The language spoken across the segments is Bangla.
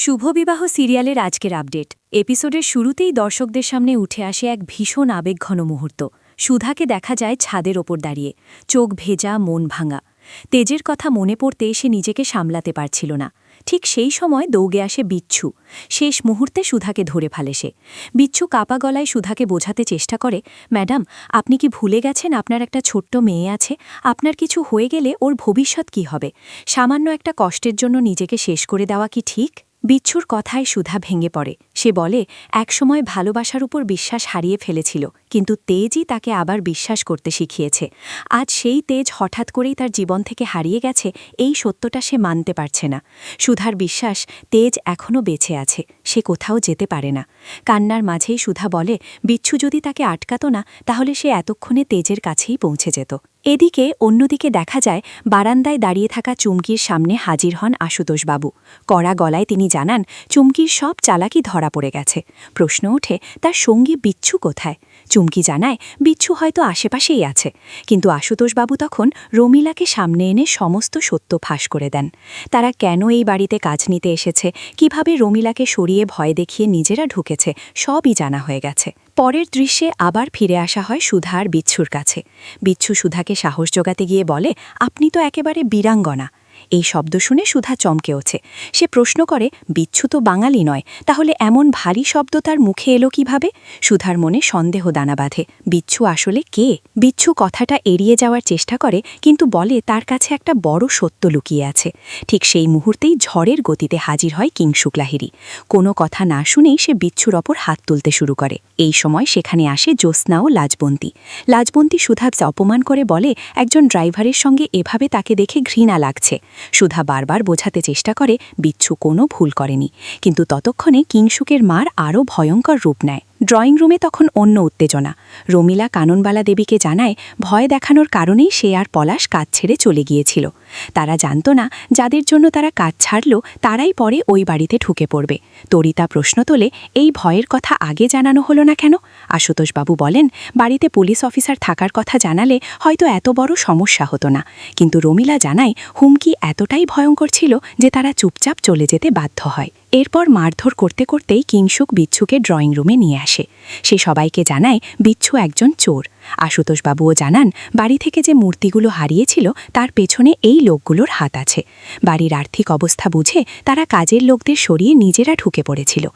শুভবিবাহ সিরিয়ালের আজকের আপডেট। এপিসোডের শুরুতেই দর্শকদের সামনে উঠে আসে এক ভীষণ আবেগঘন মুহূর্ত। সুধাকে দেখা যায় ছাদের ওপর দাঁড়িয়ে। চোখ ভেজা, মন ভাঙা। তেজের কথা মনে পড়তে সে নিজেকে সামলাতে পারছিল না। ঠিক সেই সময় দৌগে আসে বিচ্ছু। শেষ মুহূর্তে সুধাকে ধরে ফেলে সে। বিচ্ছু কাপা গলায় সুধাকে বোঝাতে চেষ্টা করে, ম্যাডাম, আপনি কি ভুলে গেছেন আপনার একটা ছোট্ট মেয়ে আছে? আপনার কিছু হয়ে গেলে ওর ভবিষ্যৎ কি হবে? সামান্য একটা কষ্টের জন্য নিজেকে শেষ করে দেওয়া কি ঠিক? বিচ্ছুর কথায় সুধা ভেঙে পড়ে। সে বলে, একসময় ভালোবাসার উপর বিশ্বাস হারিয়ে ফেলেছিল, কিন্তু তেজই তাকে আবার বিশ্বাস করতে শিখিয়েছে। আজ সেই তেজ হঠাৎ করেই তার জীবন থেকে হারিয়ে গেছে, এই সত্যটা সে মানতে পারছে না। সুধার বিশ্বাস, তেজ এখনও বেঁচে আছে, সে কোথাও যেতে পারে না। কান্নার মাঝেই সুধা বলে, বিচ্ছু যদি তাকে আটকাতো না, তাহলে সে এতক্ষণে তেজের কাছেই পৌঁছে যেত। এদিকে অন্যদিকে দেখা যায়, বারান্দায় দাঁড়িয়ে থাকা চুমকির সামনে হাজির হন আশুতোষবাবু। কড়া গলায় তিনি জানান, চুমকির সব চালাকি ধরা পড়ে গেছে। প্রশ্ন ওঠে, তার সঙ্গী বিচ্ছু কোথায়? চুমকি জানায়, বিচ্ছু হয়তো আশেপাশেই আছে। কিন্তু আশুতোষবাবু তখন রমিলাকে সামনে এনে সমস্ত সত্য ফাঁস করে দেন। তারা কেন এই বাড়িতে কাজ নিতে এসেছে? কীভাবে রমিলাকে সরিয়ে ভয় দেখিয়ে নিজেরা ঢুকেছে? সবই জানা হয়ে গেছে। পরের দৃশ্যে আবার ফিরে আসা হয় সুধা আর বিচ্ছুর কাছে। বিচ্ছু সুধাকে সাহস জোগাতে গিয়ে বলে, আপনি তো একেবারে বীরাঙ্গনা। এই শব্দ শুনে সুধা চমকে ওঠে। সে প্রশ্ন করে, বিচ্ছু তো বাঙালি নয়, তাহলে এমন ভারী শব্দ তার মুখে এলো কীভাবে? সুধার মনে সন্দেহ দানা বাঁধে। বিচ্ছু আসলে কে? বিচ্ছু কথাটা এড়িয়ে যাওয়ার চেষ্টা করে, কিন্তু বলে, তার কাছে একটা বড় সত্য লুকিয়ে আছে। ঠিক সেই মুহূর্তেই ঝড়ের গতিতে হাজির হয় কিংসুক লাহিরি কোনো কথা না শুনেই সে বিচ্ছুর অপর হাত তুলতে শুরু করে। এই সময় সেখানে আসে জ্যোৎস্না ও লাজবন্তী। লাজবন্তী সুধাবকে অপমান করে বলে, একজন ড্রাইভারের সঙ্গে এভাবে তাকে দেখে ঘৃণা লাগছে। সুধা বারবার বোঝাতে চেষ্টা করে, বিচ্ছু কোনো ভুল করেনি। কিন্তু ততক্ষণে কিংসুকের মার আরও ভয়ঙ্কর রূপ নেয়। ড্রয়িং রুমে তখন অন্য উত্তেজনা। রমিলা কাননবালা দেবীকে জানায়, ভয় দেখানোর কারণেই সে আর পলাশ কাজ ছেড়ে চলে গিয়েছিল। তারা জানত না, যাদের জন্য তারা কাজ ছাড়ল, তারাই পরে ওই বাড়িতে ঢুকে পড়বে। তরিতা প্রশ্ন তোলে, এই ভয়ের কথা আগে জানানো হলো না কেন? আশুতোষবাবু বলেন, বাড়িতে পুলিশ অফিসার থাকার কথা জানালে হয়তো এত বড় সমস্যা হতো না। কিন্তু রমিলা জানায়, হুমকি এতটাই ভয়ঙ্কর ছিল যে তারা চুপচাপ চলে যেতে বাধ্য হয়। এরপর মারধর করতে করতেই কিংসুক বিচ্ছুকে ড্রয়িং রুমে নিয়ে আসে। সে সবাইকে জানায়, বিচ্ছু একজন চোর। আশুতোষবাবুও জানান, বাড়ি থেকে যে মূর্তিগুলো হারিয়েছিল, তার পেছনে এই লোকগুলোর হাত আছে। বাড়ির আর্থিক অবস্থা বুঝে তারা কাজের লোকদের সরিয়ে নিজেরা ঢুকে পড়েছিল।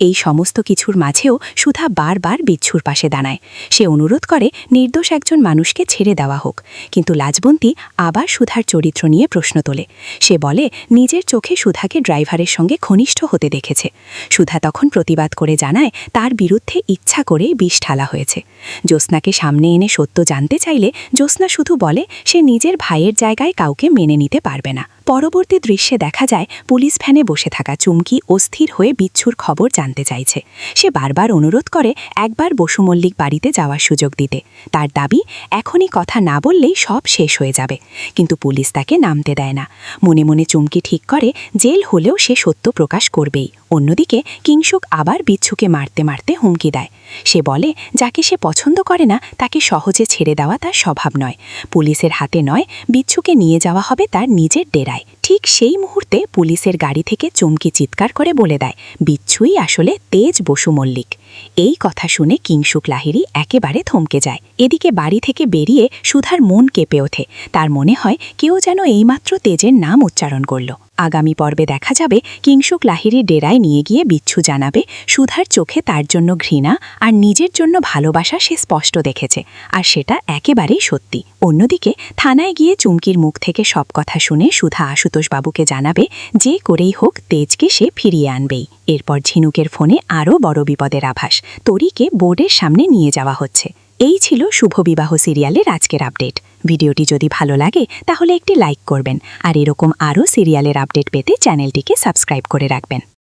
এই সমস্ত কিছুর মাঝেও সুধা বারবার বিচ্ছুর পাশে দাঁড়ায়। সে অনুরোধ করে, নির্দোষ একজন মানুষকে ছেড়ে দেওয়া হোক। কিন্তু লাজবন্তী আবার সুধার চরিত্র নিয়ে প্রশ্ন তোলে। সে বলে, নিজের চোখে সুধাকে ড্রাইভারের সঙ্গে ঘনিষ্ঠ হতে দেখেছে। সুধা তখন প্রতিবাদ করে জানায়, তার বিরুদ্ধে ইচ্ছা করে বিষ ঠালা হয়েছে। জ্যোৎস্নাকে সামনে এনে সত্য জানতে চাইলে জ্যোৎস্না শুধু বলে, সে নিজের ভাইয়ের জায়গায় কাউকে মেনে নিতে পারবে না। পরবর্তী দৃশ্যে দেখা যায়, পুলিশ ভ্যানে বসে থাকা চুমকি অস্থির হয়ে বিচ্ছুর খবর জানতে চাইছে। সে বারবার অনুরোধ করে একবার বসু মল্লিক বাড়িতে যাওয়ার সুযোগ দিতে। তার দাবি, এখনই কথা না বললেই সব শেষ হয়ে যাবে। কিন্তু পুলিশ তাকে নামতে দেয় না। মনে মনে চুমকি ঠিক করে, জেল হলেও সে সত্য প্রকাশ করবেই। অন্যদিকে কিংসুক আবার বিচ্ছুকে মারতে মারতে হুমকি দেয়। সে বলে, যাকে সে পছন্দ করে না, তাকে সহজে ছেড়ে দেওয়া তার স্বভাব নয়। পুলিশের হাতে নয়, বিচ্ছুকে নিয়ে যাওয়া হবে তার নিজের ডেরায়। ঠিক সেই মুহূর্তে পুলিশের গাড়ি থেকে চমকি চিৎকার করে বলে দেয়, বিচ্ছুই আসলে তেজ বসু মল্লিক। এই কথা শুনে কিংসুক লাহিরি একেবারে থমকে যায়। এদিকে বাড়ি থেকে বেরিয়ে সুধার মন কেঁপে ওঠে। তার মনে হয় কেউ যেন এইমাত্র তেজের নাম উচ্চারণ করল। আগামী পর্বে দেখা যাবে কিংশুক লাহিরি ডেরায় নিয়ে গিয়ে বিচ্ছু জানাবে সুধার চোখে তার জন্য ঘৃণা আর নিজের জন্য ভালোবাসা সে স্পষ্ট দেখেছে। আর সেটা একেবারেই সত্যি। অন্যদিকে থানায় গিয়ে চুমকির মুখ থেকে সব কথা শুনে সুধা আশুতোষবাবুকে জানাবে যে করেই হোক তেজকে সে ফিরিয়ে আনবেই। এরপর ঝিনুকের ফোনে আরও বড় বিপদের আভাস। তরিকে বোর্ডের সামনে নিয়ে যাওয়া হচ্ছে। এই ছিল শুভ বিবাহ সিরিয়ালের আজকের আপডেট। ভিডিওটি যদি ভালো লাগে, তাহলে একটি লাইক করবেন। আর এরকম আরও সিরিয়ালের আপডেট পেতে চ্যানেলটিকে সাবস্ক্রাইব করে রাখবেন।